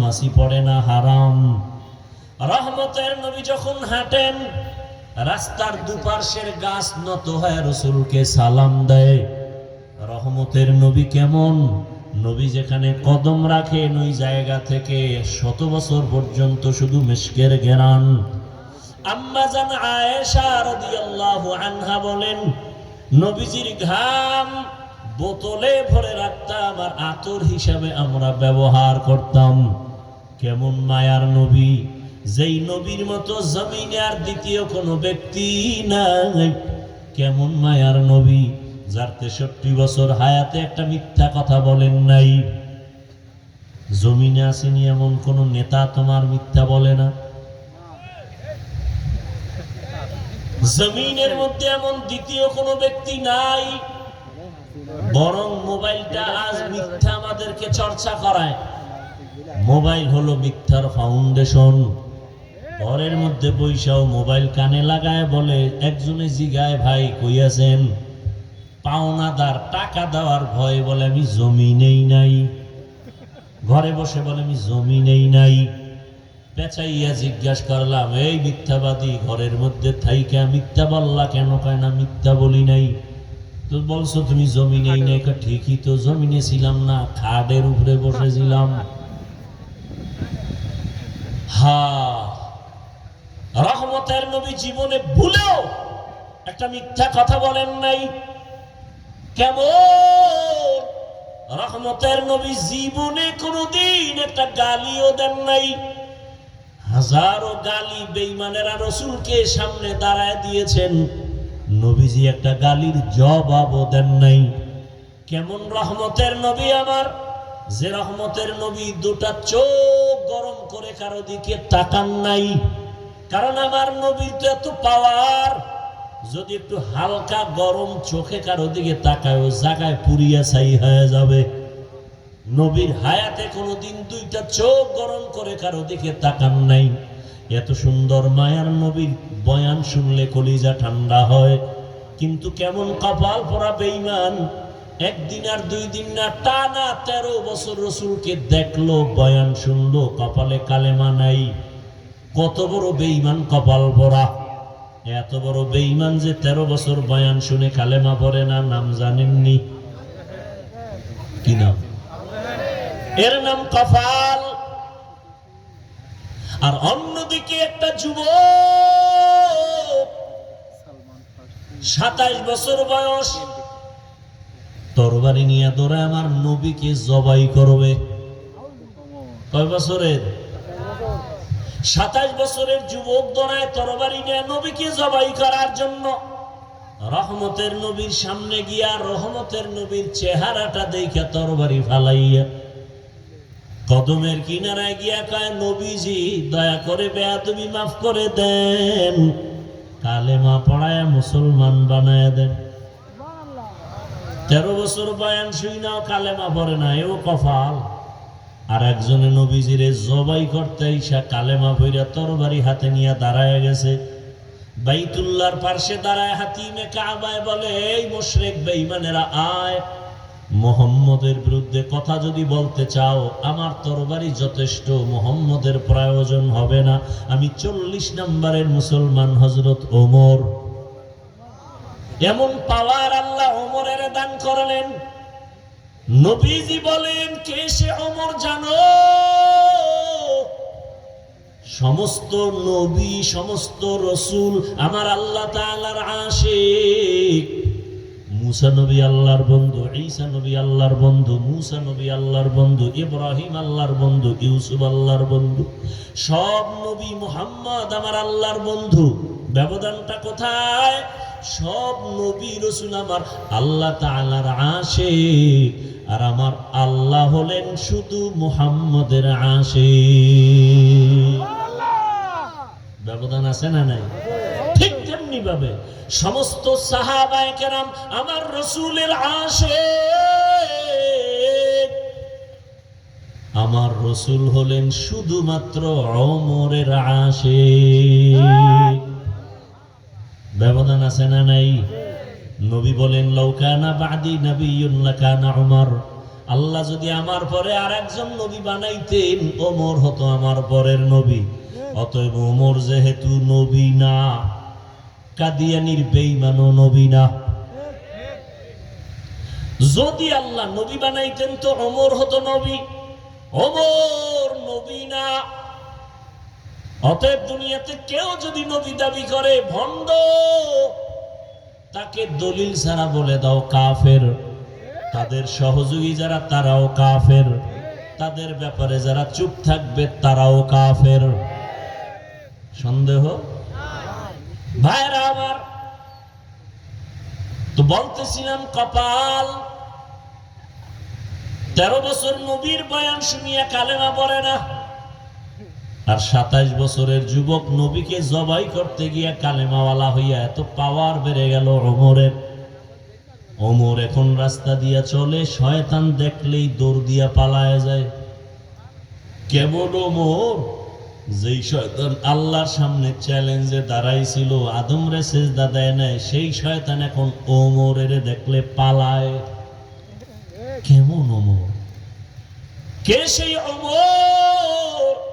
নামাজই পড়ে না, হারাম। রহমতের নবী যখন হাঁটেন, রাস্তার দুপার্শ্বের গাছ নত হয় রসুলকে সালাম দেয়। রহমতের নবী কেমন? নবী যেখানে কদম রাখেন, ওই জায়গা থেকে শত বছর পর্যন্ত শুধু মেশকের গেরান আম্মা জান আয়েশা রাদিয়াল্লাহু আনহা বলেন, নবীজির ঘাম বোতলে ভরে রাখতাম আর আতর হিসাবে আমরা ব্যবহার করতাম। কেমন মায়ার নবী? যেই নবীর মতো জমিনে আর দ্বিতীয় কোনো ব্যক্তি নাই। কেমন মায়ার নবী? যার তেষট্টি বছর হায়াতে একটা মিথ্যা কথা বলেন নাই। জমিনে আসেনি এমন কোন নেতা তোমার মিথ্যা বলে না? জমিনের মধ্যে এমন দ্বিতীয় কোনো ব্যক্তি নাই। বরং মোবাইলটা আজ মিথ্যা আমাদেরকে চর্চা করায়। মোবাইল হলো মিথ্যার ফাউন্ডেশন। ঘরের মধ্যে পয়সাও মোবাইল কানে লাগায় বলে, একজনে জিগায়, ভাই কইয়াছেন পাওনাদার টাকা দেওয়ার ভয়ে বলে, আমি জমি নেই। নাই ঘরে বসে বলে, আমি জমি নেই। নাই পেঁচাইয়া জিজ্ঞাসা করলাম, এই মিথ্যাবাদী ঘরের মধ্যে থাইকা মিথ্যা বললা কেন? কয় না, মিথ্যা বলি নাই। তো বলছো, তুমি জমি নেই। নাই ঠিকই তো জমিনে ছিলাম না, খাটের উপরে বসেছিলাম হা, রহমতের নবী জীবনে ভুলেও একটা মিথ্যা কথা বলেন নাই। কেমন? রহমতের নবী জীবনে কোনোদিন একটা গালিও দেন নাই। হাজারো গালি বেইমানেরা রসুলকে সামনে দাঁড়ায় দিয়েছেন। নবীজি একটা গালির জবাবও দেন নাই। কেমন রহমতের নবী আমার? যে রহমতের নবী দুটা চোখ গরম করে কারও দিকে তাকান নাই। কারণ আমার নবীর তো এত পাওয়ার, যদি একটু হালকা গরম চোখে কারও দিকে তাকায়, ও জায়গায় পুরিয়া ছাই হয়ে যাবে। নবীর হায়াতে কোনোদিন দুইটা চোখ গরম করে কারও দিকে তাকান নাই। এত সুন্দর মায়ার নবীর বয়ান শুনলে কলিজা ঠান্ডা হয়। কিন্তু কেমন কপাল পরা বেইমান একদিন আর দুই দিন না, টানা তেরো বছর রসুলকে দেখল, বয়ান শুনলো, কপালে কালেমা নাই। কত বড় বেইমান কপাল পরা এত বড় বেইমান যে তেরো বছর বয়ান শুনে কালেমা পড়ে না, নাম জানেননি। কি নাম? এর নাম কপাল। আর অন্যদিকে একটা যুবক সাতাইশ বছর বয়স। তরবারি নিয়ে ধরে আমার নবীকে জবাই করবে। কয় বছরের? সাতাশ বছরের যুবক দরায় তরবারি নিয়ে নবীকে জবাই করার জন্য। রহমতের নবীর সামনে গিয়া রহমতের নবীর চেহারাটা দেখে তরবারি ফালাইয়া কদমের কিনারায় গিয়া কয়, নবীজি, দয়া করে বেয়া তুমি মাফ করে দেন। কালেমা পড়ায় মুসলমান বানায় দেন। তেরো বছর বয়ান শুই নাও, কালেমা পড়ে না, এও কফাল আর একজনে নবীজিরে জবাই করতে ইসা কালেমা ভৈরা তরবারি হাতে নিয়ে দাঁড়ায় গেছে। বাইতুল্লার পার্শ্বে দাঁড়ায় হাতিমে কাবায় বলে, এই মুশরিক বেঈমানেরা, আয়। মোহাম্মদের বিরুদ্ধে কথা যদি বলতে চাও, আমার তরবারি যথেষ্ট, মোহাম্মদের প্রয়োজন হবে না। আমি চল্লিশ নম্বরের মুসলমান হজরত ওমর। এমন পাওয়ার আল্লাহ অমরের দান করলেন। নবীজি বলেন, কে সে অমর জানো? সমস্ত নবী, সমস্ত রসুল আমার আল্লাহ তাআলার আশিক। মুসা নবী আল্লাহর বন্ধু, ঈসা নবী আল্লাহর বন্ধু, মুসা নবী আল্লাহর বন্ধু, ইব্রাহিম আল্লাহর বন্ধু, ইউসুফ আল্লাহর বন্ধু, সব নবী মুহাম্মদ আমার আল্লাহর বন্ধু। ব্যবধানটা কোথায়? সব নবী রসুল আমার আল্লাহ তাআলার আসে আর আমার আল্লাহ হলেন শুধু মুহাম্মদের আসে ব্যবধান আছে না নাই? ঠিক তেমনি ভাবে সমস্ত সাহাবায়ে কেরাম আমার রসুলের আসে আমার রসুল হলেন শুধুমাত্র অমরের আসে ব্যবধান আছে না নাই? নবী বলেন লৌকানা বাদি লাকানা উমর। আল্লাহ যদি আমার পরে আর একজন নবী বানাইতেন, ওমর হতো আমার পরের নবী। অতএব ওমর যেহেতু নবী না, কাদিয়ানির বেইমানও নবী না। যদি আল্লাহ নবী বানাইতেন তো অমর হতো নবী। অমর নবী না। অতএব দুনিয়াতে কেউ যদি নবী দাবি করে, ভণ্ড, তাকে দলিল ছাড়া বলে দাও কাফের। তাদের সহযোগী যারা, তারাও কাফের। তাদের ব্যাপারে যারা চুপ থাকবে, তারাও কাফের। সন্দেহ? ভাইরা আমার, তো বলতেছিলাম কপাল। তেরো বছর নবীর বয়ান শুনিয়া কালেমা পড়ে না। আর সাতাইশ বছরের যুবক নবীকে জবাই করতে গিয়া কালেমাওয়ালা হইয়া এত পাওয়ার বেড়ে গেল ওমরের ওমর এখন রাস্তা দিয়া চলে, শয়তান দেখলেই দৌড় দিয়া পালায় যায়। কেমন ওমর? যেই শয়তান আল্লাহর সামনে চ্যালেঞ্জে দাঁড়াইছিল আদম রে সেজদা দেয় নাই, সেই শয়তান এখন ওমরের দেখলে পালায়। কেমন ওমর? কে সেই ওমর?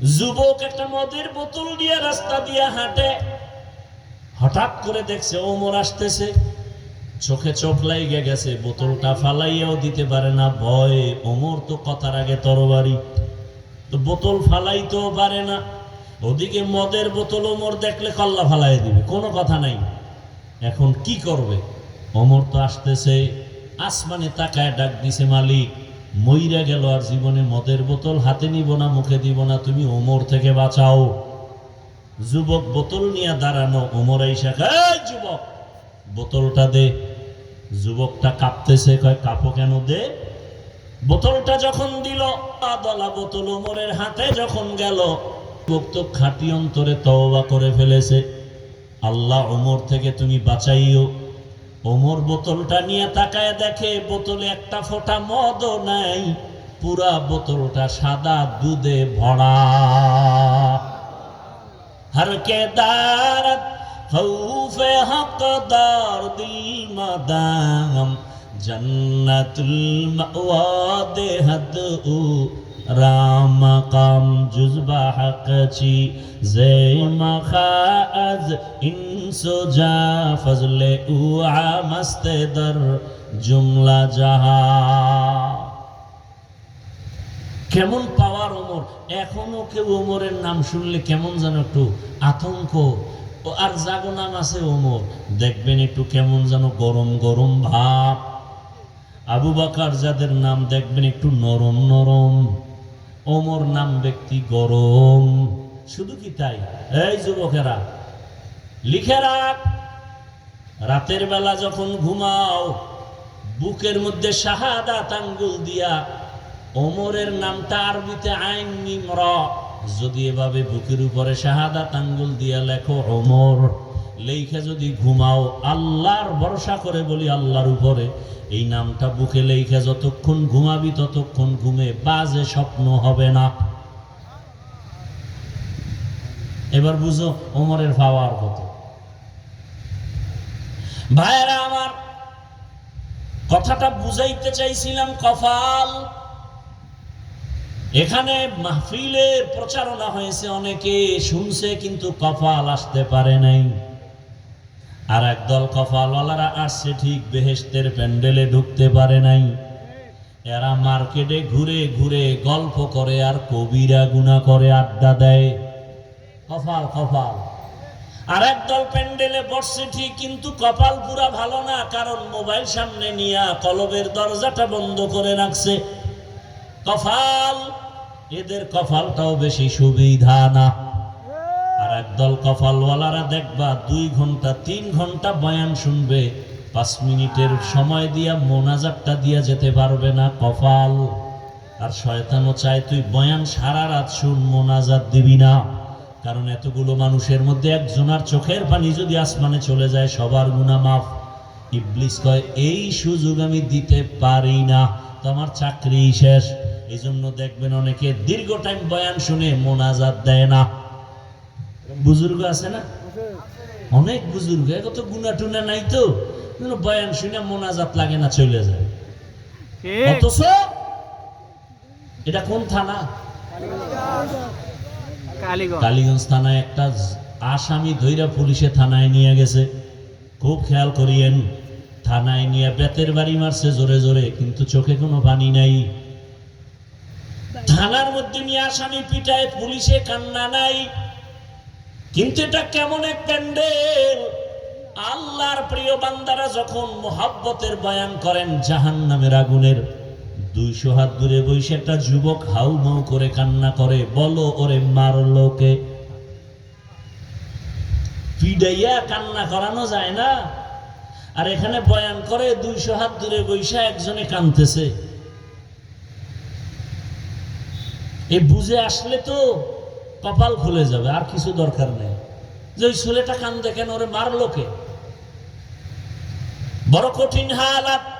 যুবক একটা মদের বোতল দিয়ে রাস্তা দিয়ে হাঁটে। হঠাৎ করে দেখছে ওমর আসতেছে। চোখে চোখ লাইগে গেছে, বোতলটা ফালাইয়াও দিতে পারে না, ভয়ে। ওমর তো কথার আগে তরবারি। তো বোতল ফালাইতেও পারে না। ওদিকে মদের বোতল ওমর দেখলে কল্লা ফালাই দিবে, কোনো কথা নাই। এখন কি করবে? অমর তো আসতেছে, আসমানে তাকায় ডাক দিছে মালিক মইরা গেল আর জীবনে মদের বোতল হাতে নিব না, মুখে দিব না, তুমি ওমর থেকে বাঁচাও। যুবক, বোতল নিয়ে দাঁড়ানো, ওমর "এই যুবক, বোতলটা দে। যুবকটা কাঁপতেছে, কয়, কাপো কেন দে? বোতলটা যখন দিল দলা বোতল ওমরের হাতে যখন গেল তো খাটি অন্তরে তওবা করে ফেলেছে। আল্লাহ, ওমর থেকে তুমি বাঁচাইও। ওমর বোতলটা নিয়ে তাকায় দেখে, বোতলে একটা ফোঁটা মদও নাই, পুরা বোতলটা সাদা, দুধে ভরা। হর কে দারত খৌফে হকদার দিল মাদাম, জন্নতুল মাওয়া দেহদ উ রামকা جزبا حقچی زی مخا از انسو فضل اوعا مست در جمله جہاں কেমন পাওয়ার ওমর এখনও কেউ ওমরের নাম শুনলে কেমন যেন একটু আতঙ্ক আর জাগো নাম আছে ওমর দেখবেন একটু কেমন যেন গরম গরম ভাব আবু বাকার যাদের নাম দেখবেন একটু নরম নরম ওমর নাম ব্যক্তি গরম। শুধু কি তাই? এই যুবকেরা, লিখে রাখ। রাতের বেলা যখন ঘুমাও, বুকের মধ্যে শাহাদাত আঙ্গুল দিয়া ওমরের নামটা আরবিতে আইন মিমর যদি এভাবে বুকের উপরে শাহাদাত আঙ্গুল দিয়া লেখো ওমর লেখে যদি ঘুমাও, আল্লাহর ভরসা করে বলি আল্লাহর উপরে, এই নামটা বুকে লেখে যতক্ষণ ঘুমাবি ততক্ষণ ঘুমে বাজে স্বপ্ন হবে না। এবার বুঝো ওমরের পাওয়ার কত। ভাইয়েরা আমার, কথাটা বুঝাইতে চাইছিলাম কফাল এখানে মাহফিলে প্রচারণা হয়েছে, অনেকে শুনছে কিন্তু কফাল আসতে পারে নাই। আর একদল কফালওয়ালারা আসছে ঠিক বেহেস্তের প্যান্ডেলে ঢুকতে পারে নাই। এরা মার্কেটে ঘুরে ঘুরে গল্প করে আর কবিরা গুণা করে আড্ডা দেয়। কফাল কপাল। আর একদল প্যান্ডেলে বসছে ঠিক কিন্তু কপাল পুরা ভালো না, কারণ মোবাইল সামনে নিয়ে কলবের দরজাটা বন্ধ করে রাখছে। কপাল, এদের কপালটাও বেশি সুবিধা না। আর একদল কপালওয়ালারা দেখবা দুই ঘণ্টা, তিন ঘণ্টা বয়ান শুনবে। পাঁচ মিনিটের সময় দিয়া মোনাজাতটা দিয়া যেতে পারবে না কপাল। আর শয়তানও চায় তুই বয়ান সারা রাত শুন, মোনাজাত দিবি না। কারণ এতগুলো মানুষের মধ্যে একজনার চোখের পানি যদি আসমানে চলে যায়, সবার গুণা মাফ। ইবলিস কয়, এই সুযোগ আমি দিতে পারি না। তো আমার চাকরি শেষ। এই জন্য দেখবেন অনেকে দীর্ঘ টাইম বয়ান শুনে মোনাজাত দেয় না। বুজুর্গ আছে না? অনেক বুজুর্গ এত গুণা টুনা নাই তো। বয়ান শুনে মোনাজাত লাগে না চলে যায়। অথচ এটা কোন থানা? কালীগঞ্জ। কালীগঞ্জ থানায় একটা আসামি ধৈরা পুলিশে থানায় নিয়ে গেছে। খুব খেয়াল করিয়েন থানায় নিয়ে বেতের বাড়ি মারছে জোরে জোরে কিন্তু চোখে কোনো পানি নাই। থানার মধ্যে নিয়ে আসামি পিটায় পুলিশে কান্না নাই। কিন্তু এটা কেমন এক প্যান্ডেল? আল্লাহর প্রিয় বান্দারা যখন মোহাব্বতের বয়ান করেন জাহান নামের আগুনের, দুইশো হাত দূরে বসে একটা যুবক হাউ মাউ করে কান্না করে, বলো ওরে মারলো কে পিডাইয়া কান্না করানো যায় না। আর এখানে বয়ান করে, দুইশো হাত দূরে বৈশা একজনে কানতেছে এই বুঝে আসলে তো কপাল খুলে যাবে, আর কিছু দরকার নেই। যে ওই ছেলেটা কান কেন? ওরে মারলো কে? বড় কঠিন হালাত